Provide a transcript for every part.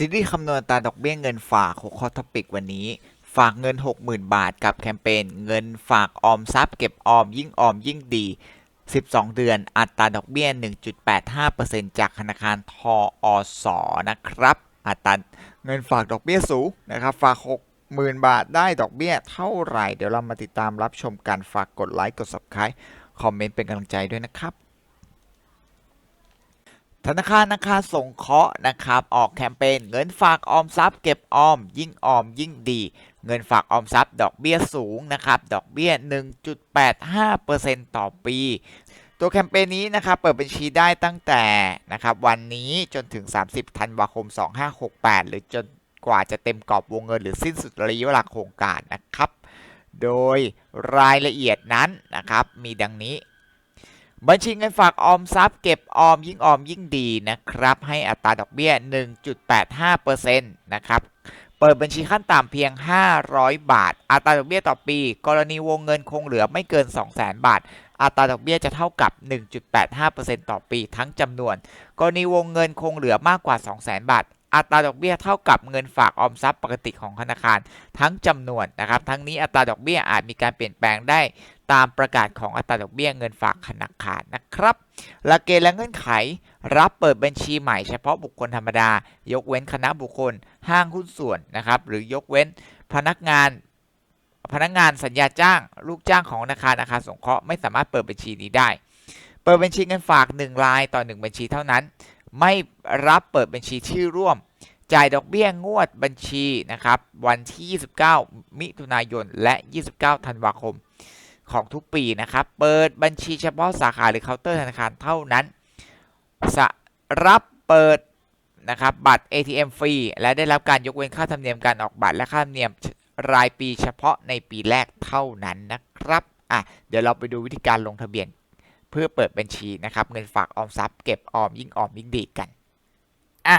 ซีรีส์คำนวณตาดอกเบี้ยเงินฝากหัวข้อท็อปิกวันนี้ ฝากเงิน 60,000 บาทกับแคมเปญเงินฝากออมทรัพย์เก็บออมยิ่งออมยิ่งดี 12 เดือนอัตราดอกเบี้ย 1.85%จากธนาคารทออสนะครับ อัตราเงินฝากดอกเบี้ยสูงนะครับ ฝาก 60,000 บาทได้ดอกเบี้ยเท่าไหร่ เดี๋ยวเรามาติดตามรับชมกันฝากกดไลค์กด Subscribe คอมเมนต์เป็นกำลังใจด้วยนะครับ ธนาคารอาคารสงเคราะห์นะครับ ออกแคมเปญเงินฝากออมทรัพย์เก็บออม ยิ่งออมยิ่งดี เงินฝากออมทรัพย์ดอกเบี้ยสูงนะครับ ดอกเบี้ย 1.85%ต่อปี ตัวแคมเปญนี้นะครับเปิดบัญชีได้ตั้งแต่นะครับวันนี้จนถึง 30 ธันวาคม 2568 หรือจนกว่าจะเต็มกรอบวงเงินหรือสิ้นสุดระยะเวลาโครงการนะครับ โดยรายละเอียดนั้นนะครับมีดังนี้ บัญชีเงินฝากออมทรัพย์เก็บออมยิ่งออมยิ่งดีนะครับ ให้อัตราดอกเบี้ย 1.85%นะครับ เปิดบัญชีขั้นต่ำเพียง 500 บาท อัตราดอกเบี้ยต่อปี กรณีวงเงินคงเหลือไม่เกิน 200,000 บาท อัตราดอกเบี้ยจะเท่ากับ 1.85%ต่อปีทั้งจำนวน กรณีวงเงินคงเหลือมากกว่า 200,000 บาท อัตราดอกเบี้ยเท่ากับเงินฝากออมทรัพย์ปกติของธนาคาร ทั้งจำนวนนะครับ ทั้งนี้อัตราดอกเบี้ยอาจมีการเปลี่ยนแปลงได้ตามประกาศของอัตราดอกเบี้ยเงินฝากธนาคารนะครับ หลักเกณฑ์และเงื่อนไข รับเปิดบัญชีใหม่เฉพาะบุคคลธรรมดา ยกเว้นคณะบุคคล ห้างหุ้นส่วนนะครับ หรือยกเว้นพนักงานพนักงานสัญญาจ้าง ลูกจ้างของธนาคารอาคารสงเคราะห์ไม่สามารถเปิดบัญชีนี้ได้ เปิดบัญชีเงินฝาก 1 รายต่อ 1 บัญชีเท่านั้น ไม่รับเปิดบัญชีชื่อร่วม จ่ายดอกเบี้ยงวดบัญชีนะครับวันที่ 29 มิถุนายน และ 29 ธันวาคมของทุกปีนะครับ เปิดบัญชีเฉพาะสาขาหรือเคาน์เตอร์ธนาคารเท่านั้นสรับเปิดนะครับบัตร ATM ฟรี และได้รับการยกเว้นค่าธรรมเนียมการออกบัตรและค่าธรรมเนียมรายปีเฉพาะในปีแรกเท่านั้นนะครับอะเดี๋ยวเราไปดูวิธีการลงทะเบียน เพื่อเปิดบัญชีนะครับ เงินฝากออมทรัพย์เก็บออมยิ่งออมยิ่งดีกันอะ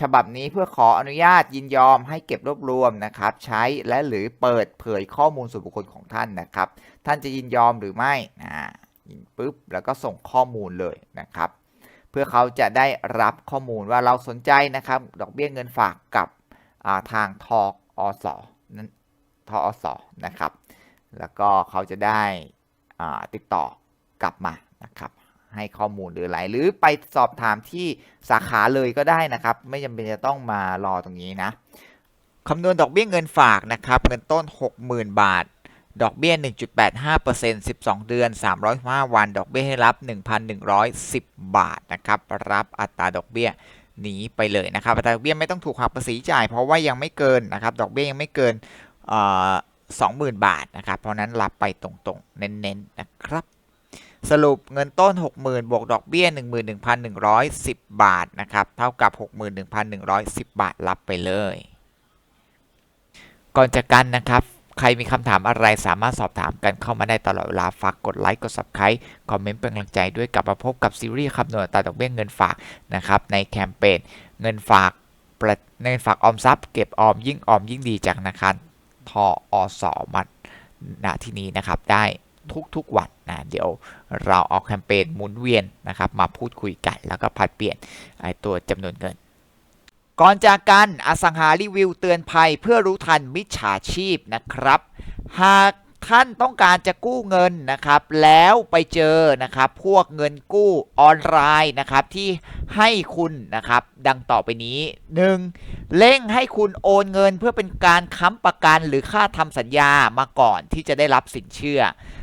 ฉบับนี้เพื่อขออนุญาตยินยอมให้เก็บรวบรวมนะครับ ใช้และหรือเปิดเผยข้อมูลส่วนบุคคลของท่านนะครับ ท่านจะยินยอมหรือไม่อ่ายินปุ๊บแล้วก็ส่งข้อมูลเลยนะครับ เพื่อเขาจะได้รับข้อมูลว่าเราสนใจนะครับ ดอกเบี้ยเงินฝากกับาทางทออสนั้นทออสนะครับ แล้วก็เขาจะได้ติดต่อกลับมานะครับ ให้ข้อมูลหรืออะไรหรือไปสอบถามที่สาขาเลยก็ได้นะครับ ไม่จำเป็นจะต้องมารอตรงนี้นะคำนวณดอกเบี้ยเงินฝากนะครับ เงินต้น 60,000 บาท ดอกเบี้ย 1.85% 12 เดือน 305 วัน ดอกเบี้ยให้รับ 1,110 บาทนะครับ รับอัตราดอกเบี้ยหนีไปเลยนะครับอัตราดอกเบี้ยไม่ต้องถูกหักภาษีจ่าย เพราะว่ายังไม่เกินนะครับ ดอกเบี้ยยังไม่เกินเอ่อ20,000 บาทนะครับ เพราะนั้นรับไปตรงๆ เน้นๆ นะครับ สรุปเงินต้น 60,000 บวกดอกเบี้ย 11,110 บาทนะครับ เท่ากับ 61,110 บาทรับไปเลย ก่อนจากกันนะครับ ใครมีคำถามอะไรสามารถสอบถามกันเข้ามาได้ตลอดเวลา ฝากกดไลค์ กด Subscribe คอมเมนต์เป็นกำลังใจด้วยกลับมาพบกับซีรีส์คำนวณอัตาดอกเบี้ยเงินฝากนะครับ ในแคมเปญเงินฝากเงินฝากออมทรัพย์เก็บออมยิ่งออมยิ่งดีจากธนาคารทออสอมาณที่นี้นะครับ ได้ทุกๆวัน นะเดี๋ยวเราเอาแคมเปญหมุนเวียนนะครับมาพูดคุยกัน แล้วก็ผัดเปลี่ยนไอตัวจำนวนเงิน ก่อนจากกันอสังหารีวิวเตือนภัยเพื่อรู้ทันมิจฉาชีพนะครับ หากท่านต้องการจะกู้เงินนะครับ แล้วไปเจอนะครับ พวกเงินกู้ออนไลน์นะครับที่ให้คุณนะครับ ดังต่อไปนี้ 1. เร่งให้คุณโอนเงินเพื่อเป็นการค้ำประกันหรือค่าทำสัญญามาก่อนที่จะได้รับสินเชื่อ